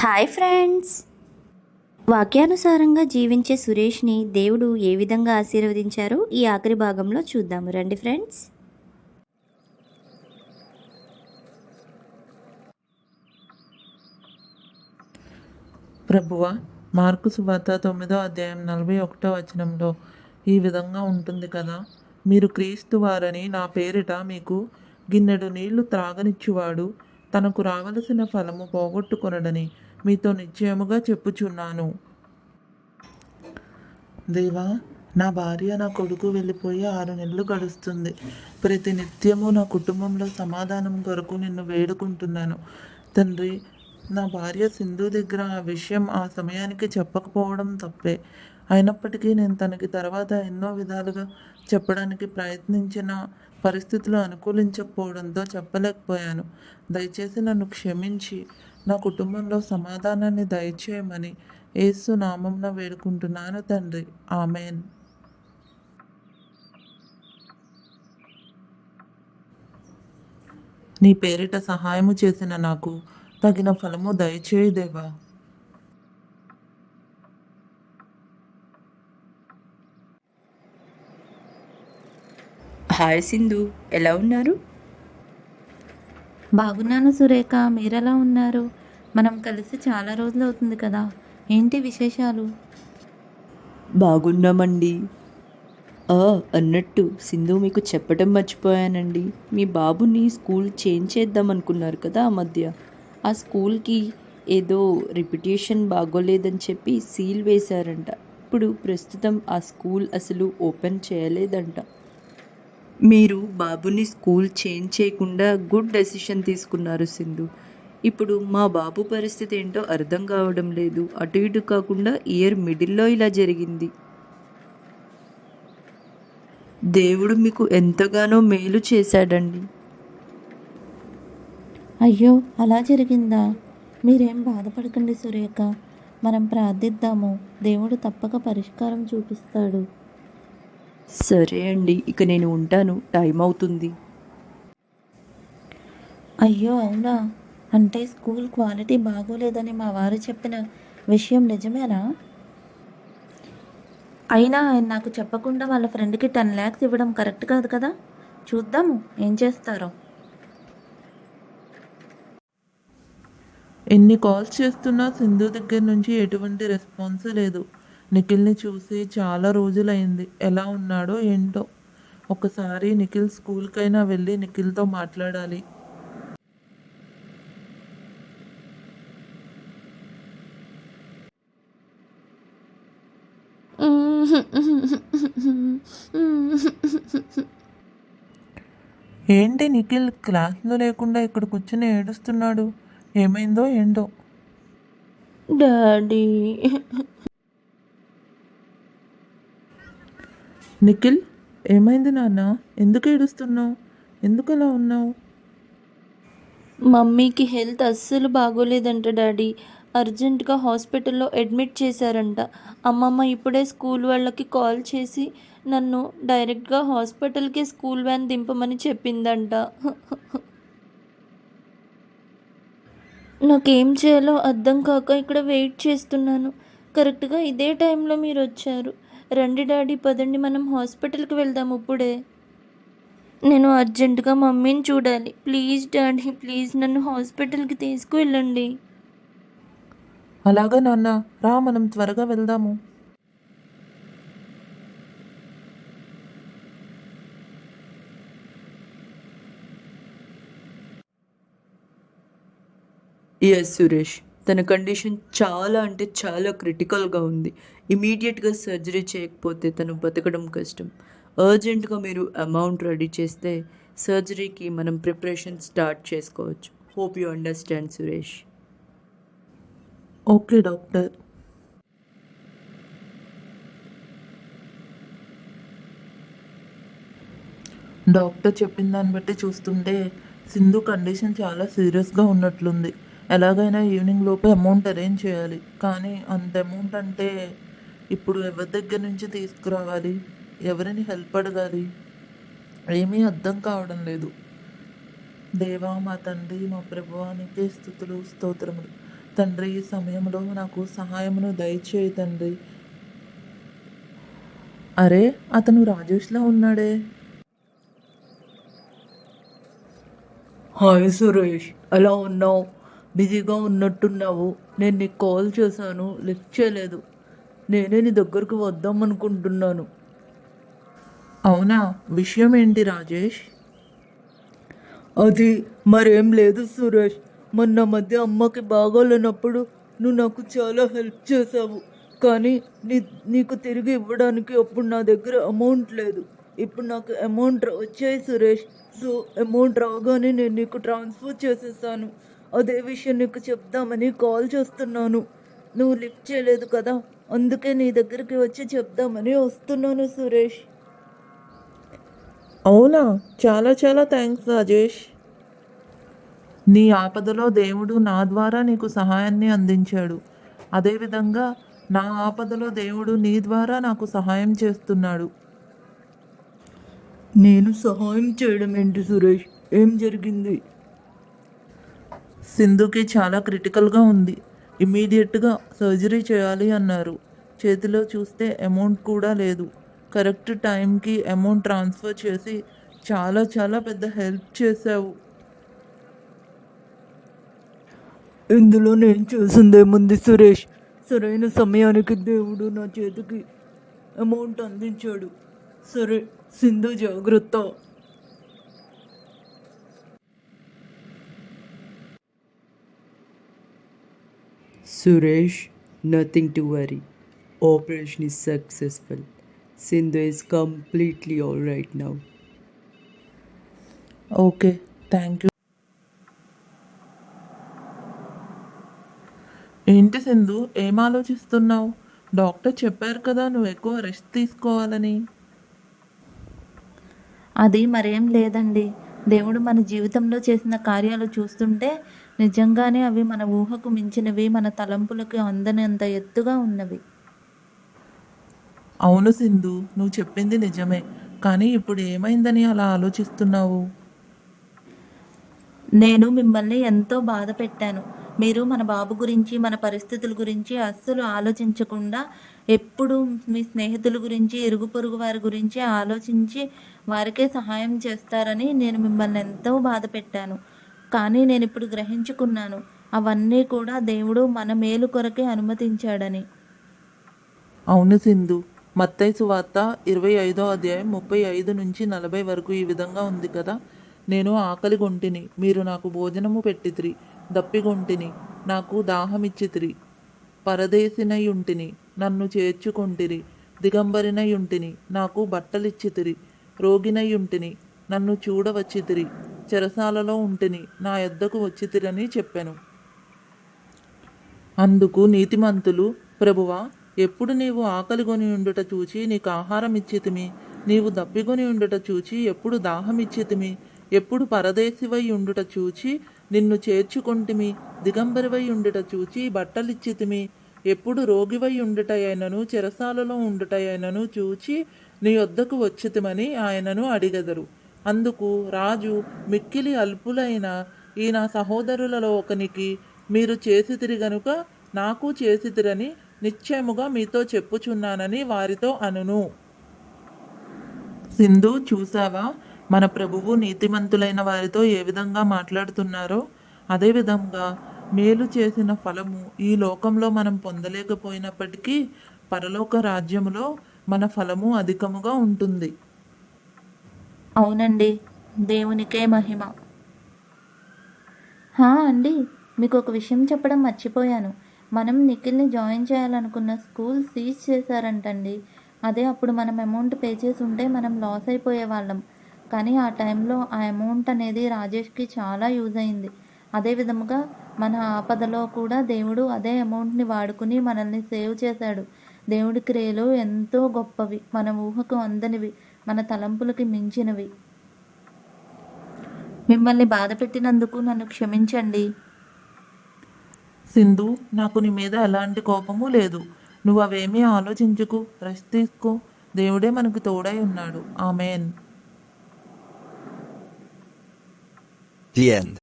Hi friends. వాక్యానుసారంగా జీవించే సురేష్ని దేవుడు ఏ విధంగా ఆశీర్వదించారో ఈ ఆఖరి భాగంలో చూద్దాము. రండి ఫ్రెండ్స్. ప్రభువ మార్కు సువార్త తొమ్మిదో అధ్యాయం నలభై ఒకటో వచనంలో ఈ విధంగా ఉంటుంది కదా మీరు క్రీస్తు వారని నా పేరిట మీకు గిన్నెడు నీళ్ళు త్రాగనిచ్చువాడు తనకు రావలసిన ఫలము పోగొట్టుకొనడని మీతో నిశ్చయముగా చెప్పుచున్నాను. దేవా నా భార్య నా కొడుకు వెళ్ళిపోయి ఆరు నెలలు గడుస్తుంది. ప్రతి నిత్యము నా కుటుంబంలో సమాధానం కొరకు నిన్ను వేడుకుంటున్నాను. తండ్రి నా భార్య సింధు దగ్గర ఆ విషయం ఆ సమయానికి చెప్పకపోవడం తప్పే. అయినప్పటికీ నేను తనకి తర్వాత ఎన్నో విధాలుగా చెప్పడానికి ప్రయత్నించిన పరిస్థితులు అనుకూలించకపోవడంతో చెప్పలేకపోయాను. దయచేసి నన్ను క్షమించి నా కుటుంబంలో సమాధానాన్ని దయచేయమని యేసు నామంన వేడుకుంటున్నాను తండ్రి. ఆమెన్. నీ పేరిట సహాయము చేసిన నాకు తగిన ఫలము దయచేయి దేవా. హాయ్ సింధు ఎలా ఉన్నారు? బాగున్నాను సురేఖ మీరెలా ఉన్నారు? మనం కలిసి చాలా రోజులు అవుతుంది కదా ఏంటి విశేషాలు? బాగున్నామండి. ఆ, అన్నట్టు సింధు మీకు చెప్పడం మర్చిపోయానండి. మీ బాబుని స్కూల్ చేంజ్ చేద్దాం అనుకున్నారు కదా ఆ మధ్య. ఆ స్కూల్కి ఏదో రిపిటేషన్ బాగోలేదని చెప్పి సీల్ వేశారంట. ఇప్పుడు ప్రస్తుతం ఆ స్కూల్ అసలు ఓపెన్ చేయలేదంట. మీరు బాబుని స్కూల్ చేంజ్ చేయకుండా గుడ్ డెసిషన్ తీసుకున్నారు సింధు. ఇప్పుడు మా బాబు పరిస్థితి ఏంటో అర్థం కావడం లేదు. అటు ఇటు కాకుండా ఇయర్ మిడిల్లో ఇలా జరిగింది. దేవుడు మీకు ఎంతగానో మేలు చేశాడండి. అయ్యో అలా జరిగిందా? మీరేం బాధపడకండి సురేఖ. మనం ప్రార్థిద్దాము. దేవుడు తప్పక పరిష్కారం చూపిస్తాడు. సరే అండి ఇక నేను ఉంటాను. టైం అవుతుంది. అయ్యో అవునా? అంటే స్కూల్ క్వాలిటీ బాగోలేదని మా వారు చెప్పిన విషయం నిజమేనా? అయినా ఆయన నాకు చెప్పకుండా వాళ్ళ ఫ్రెండ్కి టెన్ ల్యాక్స్ ఇవ్వడం కరెక్ట్ కాదు కదా? చూద్దాము ఏం చేస్తారో. ఎన్ని కాల్స్ చేస్తున్నా సింధు దగ్గర నుంచి ఎటువంటి రెస్పాన్స్ లేదు. నిఖిల్ని చూసి చాలా రోజులైంది. ఎలా ఉన్నాడో ఏంటో. ఒకసారి నిఖిల్ స్కూల్కైనా వెళ్ళి నిఖిల్తో మాట్లాడాలి. ఏంటి నిఖిల్ క్లాస్లో లేకుండా ఇక్కడ కూర్చుని ఏడుస్తున్నాడు? ఏమైందో ఏంటో. డాడీ. నిఖిల్ ఏమైంది నాన్న? ఎందుకు ఏడుస్తున్నావు? ఎందుకు అలా ఉన్నావు? మమ్మీకి హెల్త్ అస్సలు బాగోలేదంట డాడీ. అర్జెంటుగా హాస్పిటల్లో అడ్మిట్ చేశారంట. అమ్మమ్మ ఇప్పుడే స్కూల్ వాళ్ళకి కాల్ చేసి నన్ను డైరెక్ట్గా హాస్పిటల్కి స్కూల్ వ్యాన్ దింపమని చెప్పిందంట. నాకేం చేయాలో అర్థం కాక ఇక్కడ వెయిట్ చేస్తున్నాను. కరెక్ట్గా ఇదే టైంలో మీరు వచ్చారు రండి డాడీ పదండి మనం హాస్పిటల్కి వెళ్దాం ఇప్పుడే. నేను అర్జెంటుగా మమ్మీని చూడాలి. ప్లీజ్ డాడీ ప్లీజ్ నన్ను హాస్పిటల్కి తీసుకువెళ్ళండి. అలాగా నాన్న రా మనం త్వరగా వెళ్దాము. ఎస్ సురేష్ తన కండిషన్ చాలా అంటే చాలా క్రిటికల్గా ఉంది. ఇమీడియట్గా సర్జరీ చేయకపోతే తను బతకడం కష్టం. అర్జెంటుగా మీరు అమౌంట్ రెడీ చేస్తే సర్జరీకి మనం ప్రిపరేషన్ స్టార్ట్ చేసుకోవచ్చు. Hope you understand Suresh. Okay doctor. Doctor చెప్పిన దాన్ని బట్టి చూస్తుంటే సింధు కండిషన్ చాలా సీరియస్గా ఉన్నట్లుంది. ఎలాగైనా ఈవినింగ్ లోపే అమౌంట్ అరేంజ్ చేయాలి. కానీ అంత అమౌంట్ అంటే ఇప్పుడు ఎవరి దగ్గర నుంచి తీసుకురావాలి? ఎవరిని హెల్ప్ అడగాలి? ఏమీ అర్థం కావడం లేదు. దేవా మా తండ్రి మా ప్రభువానికి స్థుతులు స్తోత్రములు. తండ్రి ఈ సమయంలో నాకు సహాయమును దయచేయి తండ్రి. అరే అతను రాజేష్లా ఉన్నాడే? హాయ్ సురేష్ ఎలా ఉన్నావు? బిజీగా ఉన్నట్టున్నావు. నేను నీకు కాల్ చేశాను లిఫ్ట్ చేయలేదు. నేనే నీ దగ్గరకు వద్దాం అనుకుంటున్నాను అవునా? విషయం ఏంటి రాజేష్? అది మరేం లేదు సురేష్. మొన్న మధ్య అమ్మకి బాగోలేనప్పుడు నువ్వు నాకు చాలా హెల్ప్ చేసావు కానీ నీ నీకు తిరిగి ఇవ్వడానికి అప్పుడు నా దగ్గర అమౌంట్ లేదు. ఇప్పుడు నాకు అమౌంట్ వచ్చాయి సురేష్. సో అమౌంట్ రాగానే నేను నీకు ట్రాన్స్ఫర్ చేసేసాను అదే విషయం నీకు చెప్దామని కాల్ చేస్తున్నాను. నువ్వు లిఫ్ట్ చేయలేదు కదా? అందుకే నీ దగ్గరికి వచ్చి చెప్దామని వస్తున్నాను సురేష్. అవునా? చాలా చాలా థ్యాంక్స్ రాజేష్. నీ ఆపదలో దేవుడు నా ద్వారా నీకు సహాయాన్ని అందించాడు. అదేవిధంగా నా ఆపదలో దేవుడు నీ ద్వారా నాకు సహాయం చేస్తున్నాడు. నేను సహాయం చేయడం ఏంటి సురేష్? ఏం జరిగింది? సింధుకి చాలా క్రిటికల్గా ఉంది. ఇమీడియట్గా సర్జరీ చేయాలి అన్నారు. చేతిలో చూస్తే అమౌంట్ కూడా లేదు. కరెక్ట్ టైంకి అమౌంట్ ట్రాన్స్ఫర్ చేసి చాలా చాలా పెద్ద హెల్ప్ చేశావు. ఇందులో నేను చేసిందేముంది సురేష్? సరైన సమయానికి దేవుడు నా చేతికి అమౌంట్ అందించాడు. సరే సింధు జాగ్రత్త. Suresh nothing to worry operation is successful Sindhu is completely all right now okay thank you ఏంటి సింధు ఏం ఆలోచిస్తున్నావు? డాక్టర్ చెప్పారు కదా నువ్వు ఎక్కువ రెస్ట్ తీసుకోవాలని. అది మరేం లేదండి. దేవుడు మన జీవితంలో చేసిన కార్యాలు చూస్తుంటే నిజంగానే అవి మన ఊహకు మించినవి మన తలంపులకు అందనంత ఎత్తుగా ఉన్నవి. అవును సింధు నువ్వు చెప్పింది నిజమే. కానీ ఇప్పుడు ఏమైందని అలా ఆలోచిస్తున్నావు? నేను మిమ్మల్ని ఎంతో బాధ పెట్టాను. మీరు మన బాబు గురించి మన పరిస్థితుల గురించి అస్సలు ఆలోచించకుండా ఎప్పుడు మీ స్నేహితుల గురించి ఇరుగు పొరుగు వారి గురించి ఆలోచించి వారికే సహాయం చేస్తారని నేను మిమ్మల్ని ఎంతో బాధ పెట్టాను. కానీ నేను ఇప్పుడు గ్రహించుకున్నాను అవన్నీ కూడా దేవుడు మన మేలు కొరకే అనుమతించాడని. అవును సింధు. మత్తై సువార్త ఇరవై ఐదో అధ్యాయం ముప్పై ఐదు నుంచి నలభై వరకు ఈ విధంగా ఉంది కదా? నేను ఆకలి గొంటిని మీరు నాకు భోజనము పెట్టితిరి దప్పిగొంటిని నాకు దాహమిచ్చితిరి. పరదేశినయుంటిని నన్ను చేర్చుకొంటిరి. దిగంబరినయుంటిని నాకు బట్టలిచ్చితిరి. రోగినయుంటిని నన్ను చూడవచ్చితిరి. చెరసాలలో ఉంటిని నా యొద్దకు వచ్చితిరని చెప్పాను. అందుకు నీతిమంతులు ప్రభువా ఎప్పుడు నీవు ఆకలిగొని ఉండుట చూచి నీకు ఆహారం ఇచ్చితిమి? నీవు దప్పిగొని ఉండుట చూచి ఎప్పుడు దాహం ఇచ్చితిమి? ఎప్పుడు పరదేశివై ఉండుట చూచి నిన్ను చేర్చుకొంటిమి? దిగంబరివై ఉండుట చూచి బట్టలిచ్చితిమి? ఎప్పుడు రోగివై ఉండుటయైనను చెరసాలలో ఉండుటయైనను చూచి నీ వద్దకు వచ్చితిమని ఆయనను అడిగెదరు. అందుకు రాజు మిక్కిలి అల్పులైన ఈ నా సహోదరులలో ఒకనికి మీరు చేసితిరి గనుక నాకు చేసితిరని నిశ్చయముగా మీతో చెప్పుచున్నానని వారితో అనును. సింధు చూసావా మన ప్రభువు నీతిమంతులైన వారితో ఏ విధంగా మాట్లాడుతున్నారో? అదేవిధంగా మేలు చేసిన ఫలము ఈ లోకంలో మనం పొందలేకపోయినప్పటికీ పరలోక రాజ్యములో మన ఫలము అధికముగా ఉంటుంది. అవునండి. దేవునికే మహిమ. హా అండి మీకు ఒక విషయం చెప్పడం మర్చిపోయాను. మనం నిఖిల్ని జాయిన్ చేయాలనుకున్న స్కూల్ సీజ్ చేశారంటండి. అదే అప్పుడు మనం అమౌంట్ పే చేసి ఉంటే మనం లాస్ అయిపోయే వాళ్ళం కానీ ఆ టైంలో ఆ అమౌంట్ అనేది రాజేష్కి చాలా యూజ్ అయింది. అదే విధముగా మన ఆపదలో కూడా దేవుడు అదే అమౌంట్ని వాడుకుని మనల్ని సేవ్ చేశాడు. దేవుడి క్రియలు ఎంతో గొప్పవి. మన ఊహకు అందనివి. మన తలంపులకి మించినవి. మిమ్మల్ని బాధ పెట్టినందుకు నన్ను క్షమించండి. సింధు నాకు నీ మీద ఎలాంటి కోపము లేదు. నువ్వు అవేమీ ఆలోచించుకు రెస్ట్ తీసుకో దేవుడే మనకు తోడై ఉన్నాడు. ఆమెన్. The end.